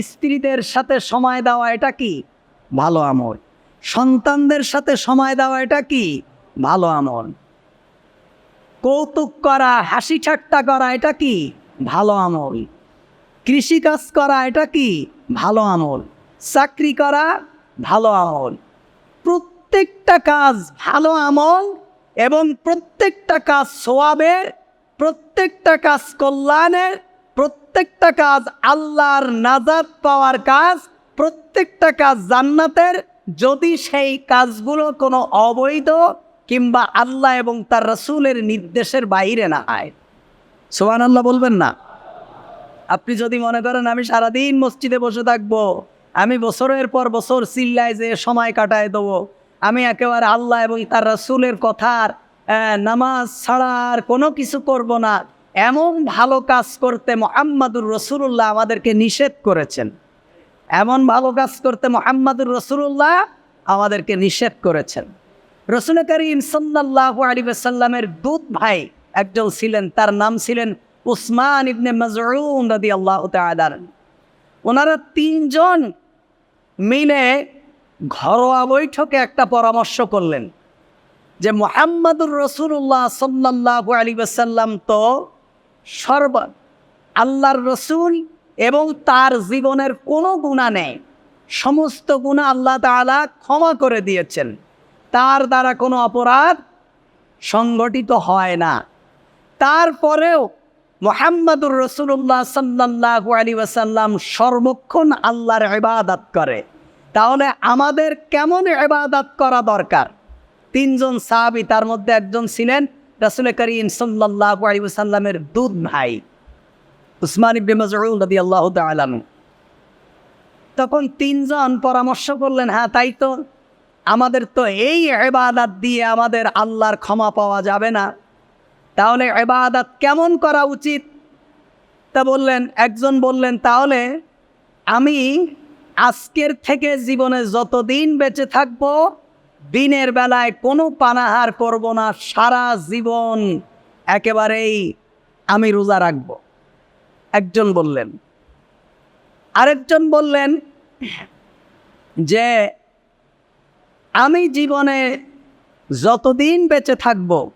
স্ত্রীদের সাথে সময় দেওয়া এটা কি? ভালো আমল। সন্তানদের সাথে সময় দেওয়া এটা কি? ভালো আমল। কৌতুক করা, হাসি ঠাট্টা করা এটা কি? ভালো আমল। কৃষিকাজ করা এটা কি? ভালো আমল। চাকরি করা, ভালো আমল। প্রত্যেকটা কাজ ভালো আমল এবং প্রত্যেকটা কাজ সোয়াবের, প্রত্যেকটা কাজ কল্যাণের প্রত্যেকটা কাজ আল্লাহর নাজাদ পাওয়ার কাজ, প্রত্যেকটা কাজ জান্নাতের। যদি সেই কাজগুলো কোনো অবৈধ কিংবা আল্লাহ এবং তার রসুলের নির্দেশের বাইরে না হয় সোহান আল্লাহ বলবেন না। আপনি যদি মনে করেন আমি সারাদিন মসজিদে বসে থাকব, আমি বছরের পর বছর চিল্লায় যে সময় কাটায় দেবো, আমি একেবারে আল্লাহ এবং তার রসুলের কথার নামাজ ছাড়া আর কোনো কিছু করব না এমন ভালো কাজ করতে মোহাম্মদুর রসুল্লাহ আমাদেরকে নিষেধ করেছেন। এমন ভালো কাজ করতে মোহাম্মদুর রসুল্লাহ আমাদেরকে নিষেধ করেছেন। রসুল করিম সাল্লাহ আলী সাল্লামের দুধ ভাই একজন ছিলেন, তার নাম ছিলেন উসমান ইবনে মজরুন রদি আল্লাহ তালার ওনারা তিনজন মিলে ঘরোয়া বৈঠকে একটা পরামর্শ করলেন যে মোহাম্মদুর রসুল্লাহ সাল্লাহ আলী সাল্লাম তো সর্ব আল্লাহর রসুল এবং তার জীবনের কোনো গুণা নেই। সমস্ত গুণা আল্লাহ তাআলা ক্ষমা করে দিয়েছেন। তার দ্বারা কোনো অপরাধ সংগঠিত হয় না। তারপরেও মোহাম্মদুর রসুল্লাহ সাল্লাহ আলী ওয়াসাল্লাম সর্বক্ষণ আল্লাহর ইবাদত করে। তাহলে আমাদের কেমন ইবাদত করা দরকার? তিনজন সাহাবি তার মধ্যে একজন ছিলেন রসুল করিম সাল্লাহ আলী ওয়াসাল্লামের দুধ ভাই উসমান ইবনে মাজউল রাদিয়াল্লাহু তাআলা আনহু। তখন তিনজন পরামর্শ করলেন হ্যাঁ তাই তো। আমাদের তো এই এবাদাত দিয়ে আমাদের আল্লাহর ক্ষমা পাওয়া যাবে না। তাহলে এবাদাত কেমন করা উচিত? তা বললেন, একজন বললেন, তাহলে আমি আজকের থেকে জীবনে যতদিন বেঁচে থাকব দিনের বেলায় কোনো পানাহার করব না, সারা জীবন একেবারেই আমি রোজা রাখব। একজন বললেন। আরেকজন বললেন যে, আমি জীবনে যতদিন বেঁচে থাকব,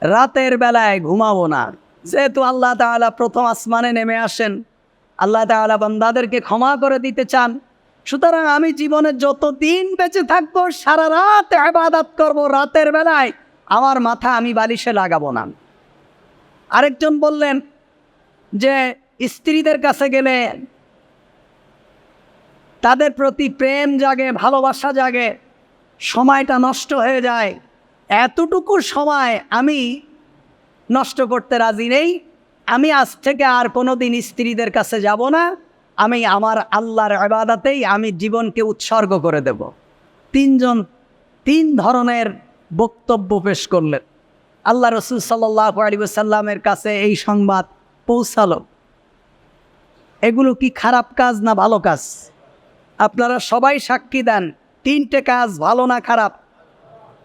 রাতের বেলায় ঘুমাবো না। যেহেতু আল্লাহ তাআলা প্রথম আসমানে নেমে আসেন, আল্লাহ তাআলা বান্দাদেরকে ক্ষমা করে দিতে চান। সুতরাং আমি জীবনে যতদিন বেঁচে থাকব, সারা রাত আবাদাত করব, রাতের বেলায় আমার মাথা আমি বালিশে লাগাবো না। আরেকজন বললেন যে, স্ত্রীদের কাছে গেলে তাদের প্রতি প্রেম জাগে, ভালোবাসা জাগে, সময়টা নষ্ট হয়ে যায়। এতটুকু সময় আমি নষ্ট করতে রাজি নেই। আমি আজ থেকে আর কোনো দিন স্ত্রীদের কাছে যাব না। আমি আমার আল্লাহর আবাদাতেই আমি জীবনকে উৎসর্গ করে দেব। তিনজন, তিন ধরনের বক্তব্য পেশ করলেন। আল্লাহ রসুল সাল্লাহ আলী সাল্লামের কাছে এই সংবাদ পৌঁছালো। এগুলো কি খারাপ কাজ না ভালো কাজ? আপনারা সবাই সাক্ষী দেন, তিনটে কাজ ভালো না খারাপ?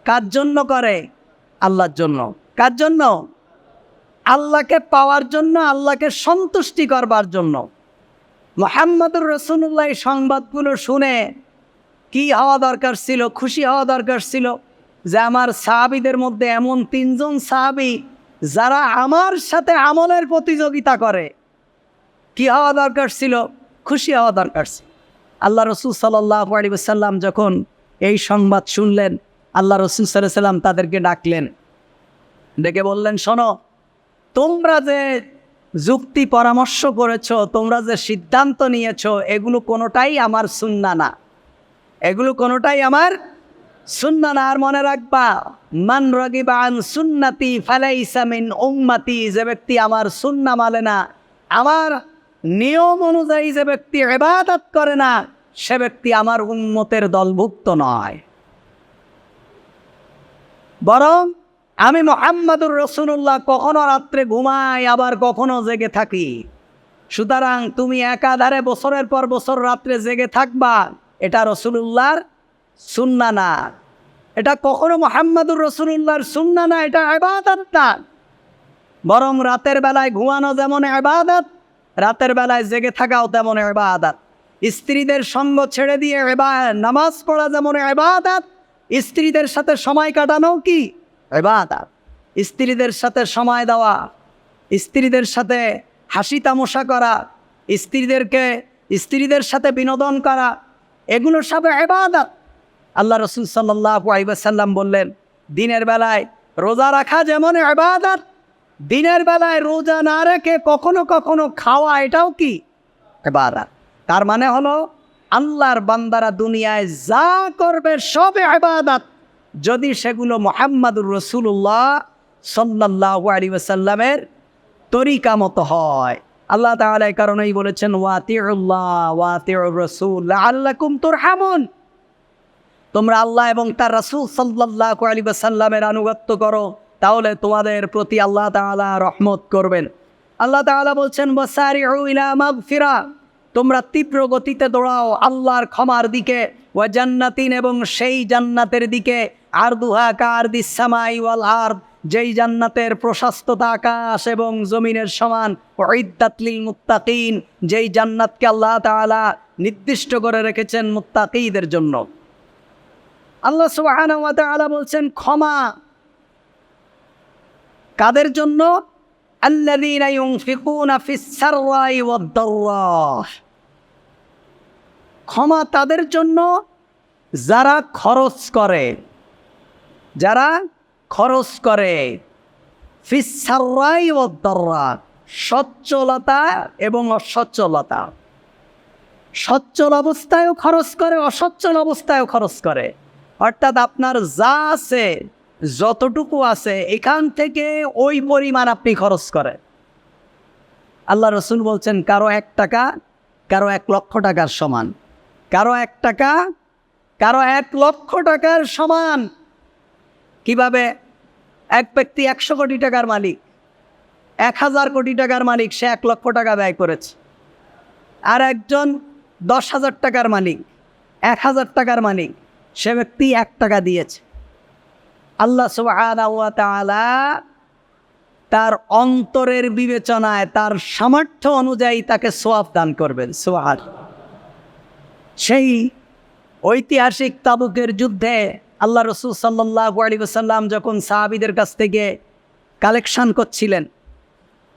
কার জন্য করে? আল্লাহর জন্য। কার জন্য? আল্লাহকে পাওয়ার জন্য, আল্লাহকে সন্তুষ্টি করবার জন্য। মোহাম্মদুর রসুল্লাহ সংবাদগুলো শুনে কি হওয়া দরকার ছিল, খুশি হওয়া দরকার ছিল যে আমার সাহাবিদের মধ্যে এমন তিনজন সাহাবি যারা আমার সাথে আমলের প্রতিযোগিতা করে। কি হওয়া দরকার ছিল? খুশি হওয়া দরকার ছিল। আল্লাহ রসুল সাল্লাহ আলী সাল্লাম যখন এই সংবাদ শুনলেন, আল্লাহ রসুল সাল্লাহ সাল্লাম তাদেরকে ডাকলেন। ডেকে বললেন, শোনো, তোমরা যে যুক্তি পরামর্শ করেছ, তোমরা যে সিদ্ধান্ত নিয়েছ, এগুলো কোনোটাই আমার সুন্না না। এগুলো কোনোটাই আমার সুন্না না। আর মনে রাখবা, মান রগিবান সুন্নাতি ফালাইসামিন উম্মাতি, যে ব্যক্তি আমার সুন্না মালে না, আমার নিয়ম অনুযায়ী যে ব্যক্তি এবাদত করে না, সে ব্যক্তি আমার উন্মতের দলভুক্ত নয়। বরং আমি মোহাম্মদুর রসুল্লাহ কখনো রাত্রে ঘুমাই, আবার কখনো জেগে থাকি। সুতরাং তুমি একাধারে বছরের পর বছর রাত্রে জেগে থাকবা, এটা রসুল্লাহর সুন্না না। এটা কখনো মোহাম্মদুর রসুল্লাহর সুন্না না, এটা আবাদত না। বরং রাতের বেলায় ঘুমানো যেমন আবাদত রাতের বেলায় জেগে থাকাও তেমন এবাদাত স্ত্রীদের সঙ্গ ছেড়ে দিয়ে নামাজ পড়া যেমন এবাদাত স্ত্রীদের সাথে সময় কাটানো কি এবাদাত স্ত্রীদের সাথে সময় দেওয়া, স্ত্রীদের সাথে হাসি তামশা করা, স্ত্রীদেরকে, স্ত্রীদের সাথে বিনোদন করা, এগুলো সব এবাদাত আল্লাহ রসুল সাল্লাহ আইবাসাল্লাম বললেন, দিনের বেলায় রোজা রাখা যেমন এবাদাত দিনের বেলায় রোজা না রেখে কখনো কখনো খাওয়া এটাও কি এবাদাত তার মানে হলো, আল্লাহর বান্দারা দুনিয়ায় যা করবে সব এবাদাত যদি সেগুলো মোহাম্মদুর রসুল্লাহ সাল্লাহ আলী ওসাল্লামের তরিকা মতো হয়। আল্লাহ তাহলে কারণেই বলেছেন, ওয়াতিউল্লাহ, ওয়াতিউর রসুল আল্লাকুম তোর হামন তোমরা আল্লাহ এবং তার রাসুল সাল্লাহ আলী সাল্লামের আনুগত্য করো, তাহলে তোমাদের প্রতি আল্লাহ তাআলা রহমত করবেন। আল্লাহ তাআলা বলছেন বসারিউ ইলা মাগফিরা। তোমরা তীব্র গতিতে দৌড়াও আল্লাহর ক্ষমার দিকে ও জান্নাতিন এবং সেই জান্নাতের দিকে। আর দুহা কার দিসামাই ওয়াল আর যেই জান্নাতের প্রশস্ততা আকাশ এবং জমিনের সমান ওইদাতলিল মুত্তাকিন, যেই জান্নাতকে আল্লাহ তাআলা নির্দিষ্ট করে রেখেছেন মুত্তাকিদের জন্য। আল্লাহ তাআলা বলছেন, ক্ষমা কাদের জন্য? ক্ষমা তাদের জন্য যারা খরচ করে। যারা খরচ করে। ফিস সাররাই ওয়াদ সচ্ছলতা এবং অসচ্ছলতা। সচ্ছল অবস্থায়ও খরচ করে, অসচ্ছল অবস্থায়ও খরচ করে। অর্থাৎ আপনার যা আছে, যতটুকু আছে, এখান থেকে ওই পরিমাণ আপনি খরচ করেন। আল্লাহ রসুল বলছেন, কারও এক টাকা, কারও এক লক্ষ টাকার সমান। কারও এক টাকা, কারও এক লক্ষ টাকার সমান। কীভাবে এক ব্যক্তি একশো কোটি টাকার মালিক, এক হাজার কোটি টাকার মালিক সে এক লক্ষ টাকা ব্যয় করেছে। আর একজন দশ হাজার টাকার মালিক, এক হাজার টাকার মালিক, সে ব্যক্তি এক টাকা দিয়েছে। আল্লাহ তাআলা তার অন্তরের বিবেচনায়, তার সামর্থ্য অনুযায়ী তাকে সোয়াব দান করবেন সোয়ার সেই ঐতিহাসিক তাবুকের যুদ্ধে আল্লাহ রসুল সাল্লাহ আলী সাল্লাম যখন সাহাবিদের কাছ থেকে কালেকশান করছিলেন,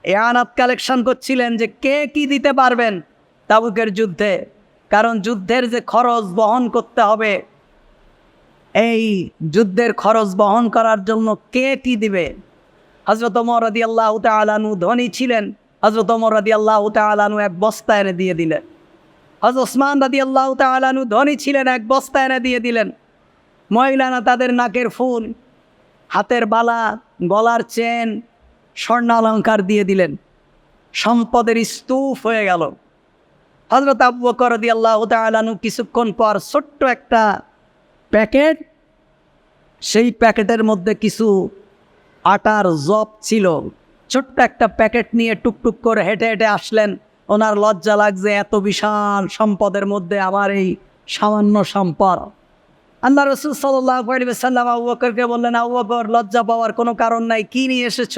এয়ানাত কালেকশান করছিলেন যে কে কি দিতে পারবেন তাবুকের যুদ্ধে, কারণ যুদ্ধের যে খরচ বহন করতে হবে, এই যুদ্ধের খরচ বহন করার জন্য কে কি দিবে? হজরত ওমর রাদি আল্লাহ তালানু ধনী ছিলেন হজরত ওমর রাদি আল্লাহ তালানু এক বস্তা এনে দিয়ে দিলেন। হজরত ওসমান রাদি আল্লাহ তালানু ধনী ছিলেন, এক বস্তা এনে দিয়ে দিলেন। মহিলানা তাদের নাকের ফুল। হাতের বালা, গলার চেন স্বর্ণালঙ্কার দিয়ে দিলেন। সম্পদের স্তূপ হয়ে গেল। হজরত আবু বকর রাদি আল্লাহ তালানু কিছুক্ষণ পর ছোট্ট একটা প্যাকেট, সেই প্যাকেটের মধ্যে কিছু আটার জব ছিল। ছোট্ট একটা প্যাকেট নিয়ে টুকটুক করে হেঁটে হেঁটে আসলেন। ওনার লজ্জা লাগছে, এত বিশাল সম্পদের মধ্যে আমার এই সামান্য সম্পদ। আল্লাহ রসুল সাল্লাহ সাল্লাম আবু বললেন, আবু লজ্জা পাওয়ার কোনো কারণ নাই, কী নিয়ে এসেছ?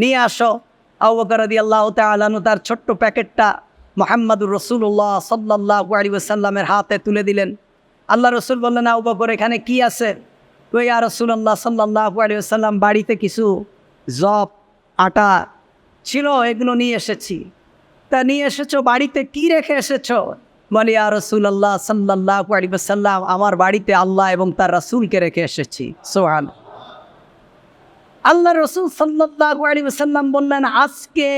নিয়ে আসো। আবু বকর আদি আল্লাহ তালানু তার ছোট্ট প্যাকেটটা মোহাম্মদুর রসুল্লাহ সাল্লাহ সাল্লামের হাতে তুলে দিলেন। আল্লাহ রসুল বললেন, আবু বকর, এখানে কি আছে? তো ইয়া রসুল্লাহ সাল্লাহ আলিয়াল্লাম বাড়িতে কিছু জব আটা ছিল, এগুলো নিয়ে এসেছি। তা নিয়ে এসেছ? বাড়িতে কি রেখে এসেছ? বলে ইয়া রসুল্লাহ সাল্লাহ আলিবাসাল্লাম আমার বাড়িতে আল্লাহ এবং তার রসুলকে রেখে এসেছি। সোহান আল্লাহ রসুল সাল্লাহ আলিবাসাল্লাম বললেন, আজকে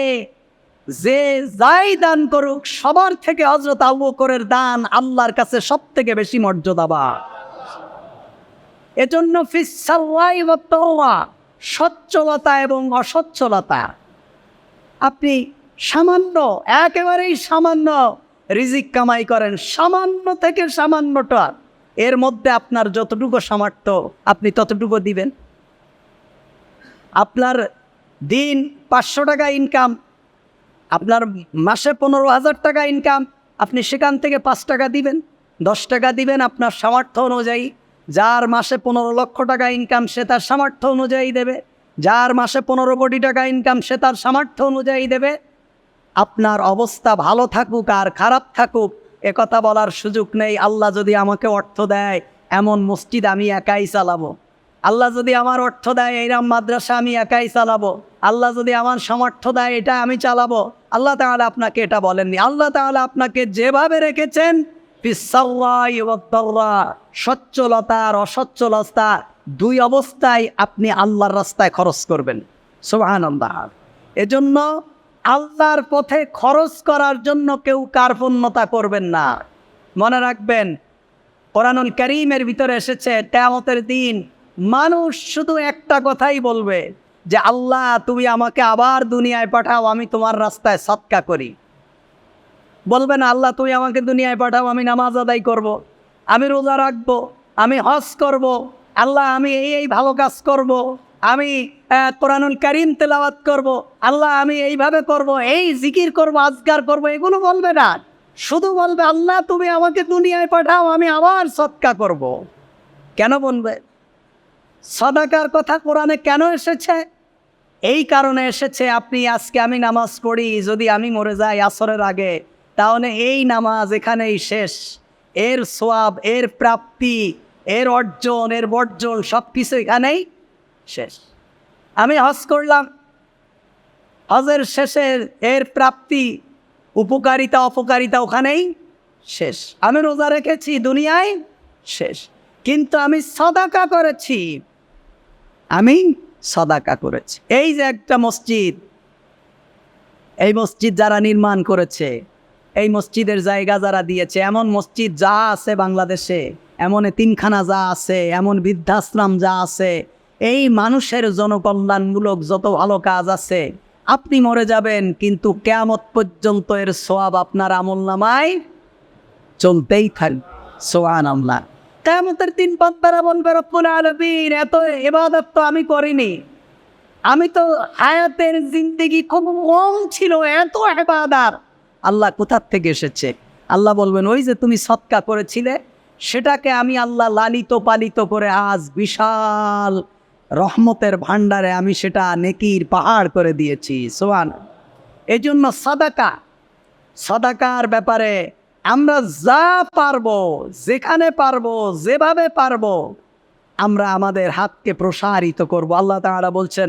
যে যাই দান করুক, সবার থেকে হজরত আবু বকরের দান আল্লাহর কাছে সব থেকে বেশি মর্যাদাবা এজন্য সচ্ছলতা এবং অসচ্ছলতা। আপনি সামান্য, একেবারেই সামান্য রিজিক কামাই করেন সামান্য থেকে সামান্যটা এর মধ্যে আপনার যতটুকু সামর্থ্য, আপনি ততটুকু দিবেন। আপনার দিন পাঁচশো টাকা ইনকাম আপনার মাসে পনেরো হাজার টাকা ইনকাম আপনি সেখান থেকে পাঁচ টাকা দিবেন। দশ টাকা দিবেন আপনার সামর্থ্য অনুযায়ী। যার মাসে পনেরো লক্ষ টাকা ইনকাম সে তার সামর্থ্য অনুযায়ী দেবে। যার মাসে পনেরো কোটি টাকা ইনকাম সে তার সামর্থ্য অনুযায়ী দেবে। আপনার অবস্থা ভালো থাকুক আর খারাপ থাকুক একথা বলার সুযোগ নেই। আল্লাহ যদি আমাকে অর্থ দেয় এমন মসজিদ আমি একাই চালাবো। আল্লাহ যদি আমার অর্থ দেয় এইরাম মাদ্রাসা আমি একাই চালাবো। আল্লাহ যদি আমার সামর্থ্য দেয় এটা আমি চালাবো। আল্লাহ তাহলে আপনাকে এটা বলেননি। আল্লাহ তাহলে আপনাকে যেভাবে রেখেছেন ফিসাল্লাই ওয়াদ্দাল্লা, সচ্ছলতা আর অসচ্ছলতা দুই অবস্থায় আপনি আল্লাহর রাস্তায় খরচ করবেন। সুবহানাল্লাহ। এজন্য আল্লাহর পথে খরচ করার জন্য কেউ কার্পণ্যতা করবেন না মনে রাখবেন, কোরআনুল করিমের ভিতরে এসেছে তেমতের দিন মানুষ শুধু একটা কথাই বলবে যে, আল্লাহ, তুমি আমাকে আবার দুনিয়ায় পাঠাও, আমি তোমার রাস্তায় সৎকা করি বলবে না, আল্লাহ, তুমি আমাকে দুনিয়ায় পাঠাও, আমি নামাজ আদায় করব। আমি রোজা রাখব, আমি হজ করব। আল্লাহ, আমি এই এই ভালো কাজ করব। আমি কোরআনুল করিম তেলাওয়াত করব। আল্লাহ আমি এইভাবে করব। এই জিকির করব, আজগার করব, এগুলো বলবে না শুধু বলবে, আল্লাহ তুমি আমাকে দুনিয়ায় পাঠাও, আমি আবার সৎকা করব। কেন বলবে সদাকার কথা কোরআনে কেন এসেছে এই কারণে এসেছে, আপনি আজকে আমি নামাজ পড়ি, যদি আমি মরে যাই আসরের আগে, তাহলে এই নামাজ এখানেই শেষ এর সোয়াব, এর প্রাপ্তি, এর অর্জন, এর বর্জন সব কিছু এখানেই শেষ। আমি হজ করলাম। হজের শেষে এর প্রাপ্তি, উপকারিতা, অপকারিতা ওখানেই শেষ। আমি রোজা রেখেছি, দুনিয়ায় শেষ। কিন্তু আমি সদাকা করেছি। আমি সদাকা করেছি। এই যে একটা মসজিদ, এই মসজিদ যারা নির্মাণ করেছে, এই মসজিদের জায়গা যারা দিয়েছে, এমন মসজিদ যা আছে বাংলাদেশে, এমন তিনখানা যা আছে, এমন বৃদ্ধাশ্রম যা আছে এই মানুষের জনকল্যাণমূলক যত ভালো কাজ আছে, আপনি মরে যাবেন, কিন্তু কেয়ামত পর্যন্ত এর সোয়াব আপনার আমল নামায় চলতেই থাকবে। সোয়ান আমলা কেয়ামতের দিন বান্দারা বলবে, রব্বুল আলমিন, এত এবাদত তো আমি করিনি। আমি তো হায়াতের জিন্দিগি খুব কম ছিল, এত এবাদার আল্লাহ কোথার থেকে এসেছে? আল্লাহ বলবেন, ওই যে তুমি সৎকা করেছিলে, সেটাকে আমি আল্লাহ লালিত পালিত করে আজ বিশাল রহমতের ভাণ্ডারে আমি সেটা নেকির পাহাড় করে দিয়েছি সোয়ান এই জন্য সাদাকা, সাদাকার ব্যাপারে আমরা যা পারব, যেখানে পারব, যেভাবে পারব, আমরা আমাদের হাতকে প্রসারিত করব। আল্লাহ তাহারা বলছেন